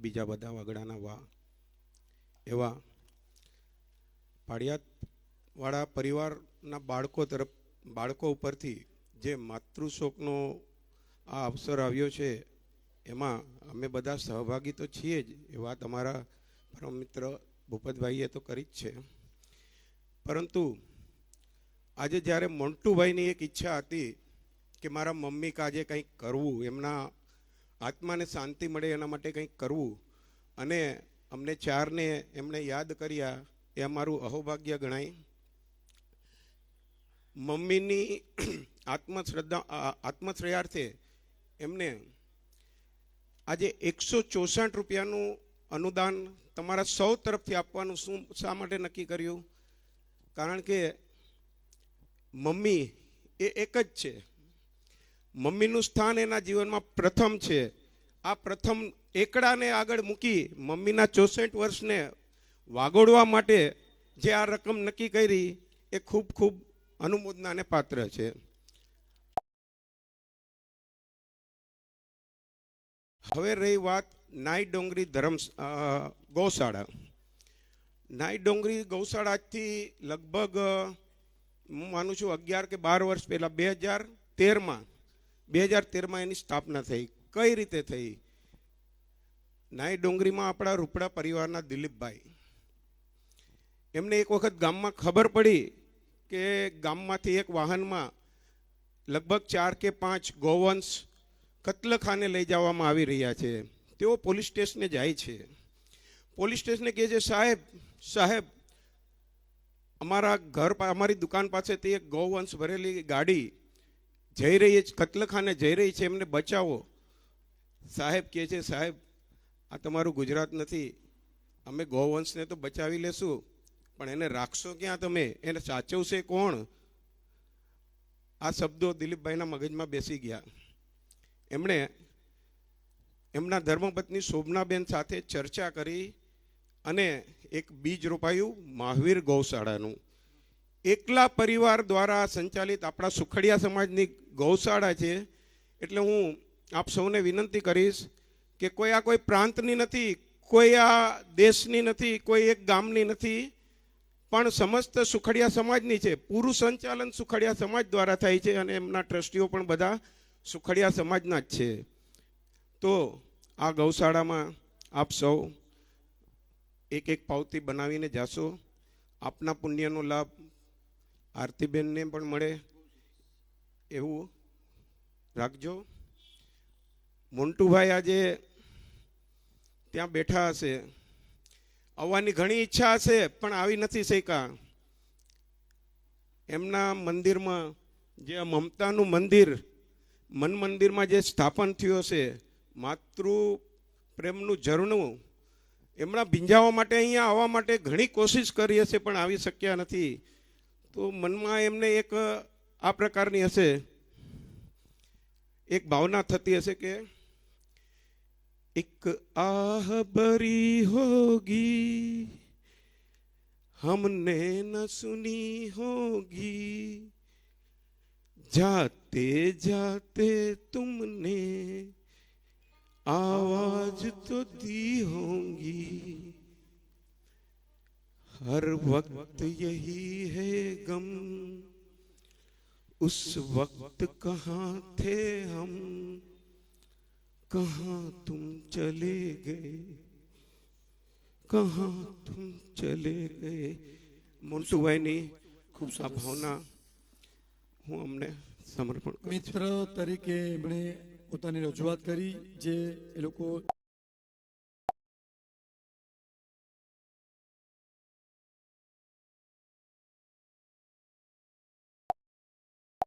બીજા બધા વગડાના વા એવા પાડિયાતવાળા પરિવારના બાળકો તરફ બાળકો ઉપરથી જે માતૃશોકનો આ અવસર આવ્યો છે, એમાં અમે બધા સહભાગી તો છીએ જ, એ વાત અમારા પરમ મિત્ર ભૂપતભાઈએ તો કરી જ છે. પરંતુ આજે જ્યારે મોન્ટુભાઈની એક ઈચ્છા હતી કે મારા મમ્મી કાજે કંઈક કરવું, એમના આત્માને શાંતિ મળે એના માટે કંઈક કરવું. અને અમને ચારને એમણે યાદ કર્યા, એ અમારું અહોભાગ્ય ગણાય. મમ્મીની આત્મશ્રદ્ધા આત્મશ્રેયાર્થે એમને આજે એકસો ચોસઠ રૂપિયાનું અનુદાન તમારા સૌ તરફથી આપવાનું શું, શા માટે નક્કી કર્યું? કારણ કે મમ્મી એ એક જ છે. મમ્મીનું સ્થાન એના જીવનમાં પ્રથમ છે. આ પ્રથમ એકડાને આગળ મૂકી મમ્મીના ચોસઠ વર્ષને વાગોડવા માટે જે આ રકમ નક્કી કરી, એ ખૂબ ખૂબ અનુમોદનાને પાત્ર છે. હવે રહી વાત નાઈ ડોંગરી ધર્મ ગૌશાળા. નાઈ ડોંગરી ગૌશાળાથી લગભગ, હું માનું છું અગિયાર કે બાર વર્ષ પહેલાં, બે હજાર તેરમાં બે હજાર તેરમાં એની સ્થાપના થઈ. કઈ રીતે થઈ? નાઈ ડોંગરીમાં આપણા રૂપડા પરિવારના દિલીપભાઈ. એમને એક વખત ગામમાં ખબર પડી કે ગામમાંથી એક વાહનમાં લગભગ ચાર કે પાંચ ગૌવંશ કત્લખાને લઈ જવામાં આવી રહ્યા છે. તેઓ પોલીસ સ્ટેશને જાય છે. પોલીસ સ્ટેશને કહે છે, સાહેબ સાહેબ, અમારા ઘર અમારી દુકાન પાસેથી એક ગૌવંશ ભરેલી ગાડી જઈ રહી છે, કતલખાને જઈ રહી છે, એમને બચાવો. સાહેબ કહે છે, સાહેબ, આ તમારું ગુજરાત નથી. અમે ગૌવંશને તો બચાવી લેશું, પણ એને રાખશો ક્યાં તમે? એને સાચવશે કોણ? આ શબ્દો દિલીપભાઈના મગજમાં બેસી ગયા. એમણે એમના ધર્મપત્ની શોભનાબેન સાથે ચર્ચા કરી અને એક બીજ રોપાયું, મહાવીર ગૌશાળાનું. એકલા પરિવાર દ્વારા સંચાલિત આપણા સુખડિયા સમાજની ગૌશાળા છે, એટલે હું આપ સૌને વિનંતી કરીશ કે કોઈ આ કોઈ પ્રાંતની નથી, કોઈ આ દેશની નથી, કોઈ એક ગામની નથી, પણ સમસ્ત સુખડિયા સમાજની છે. પૂરું સંચાલન સુખડિયા સમાજ દ્વારા થાય છે અને એમના ટ્રસ્ટીઓ પણ બધા સુખડિયા સમાજના જ છે. તો આ ગૌશાળામાં આપ સૌ એક એક પાવતી બનાવીને જાશો. આપના પુણ્યનો લાભ આરતીબેનને પણ મળે એવું રાખજો. મોન્ટુભાઈ આજે ત્યાં બેઠા હશે. આવવાની ઘણી ઈચ્છા હશે, પણ આવી નથી શક્યા. એમના મંદિરમાં જે મમતાનું મંદિર, મન મંદિરમાં જે સ્થાપન થયું છે માતૃ પ્રેમનું ઝરણું, એમના ભીંજાવા માટે અહીંયા આવવા માટે ઘણી કોશિશ કરી હશે, પણ આવી શક્યા નથી. તો મનમાં એમને એક આ પ્રકારની હશે એક ભાવના થતી હશે કે એક આહ ભરી હોગી हमने न सुनी होगी जाते जाते तुमने आवाज तो दी होंगी हर वक्त यही है गम उस वक्त कहाँ थे हम कहाँ तुम चले गए कहाँ तुम चले गए મોન્ટુભાઈની ખૂબ આ સરસ ભાવના હું અમને સમર્પણ કરું છું. મિત્ર તરીકે એમણે પોતાની રજૂઆત કરી જે એ લોકો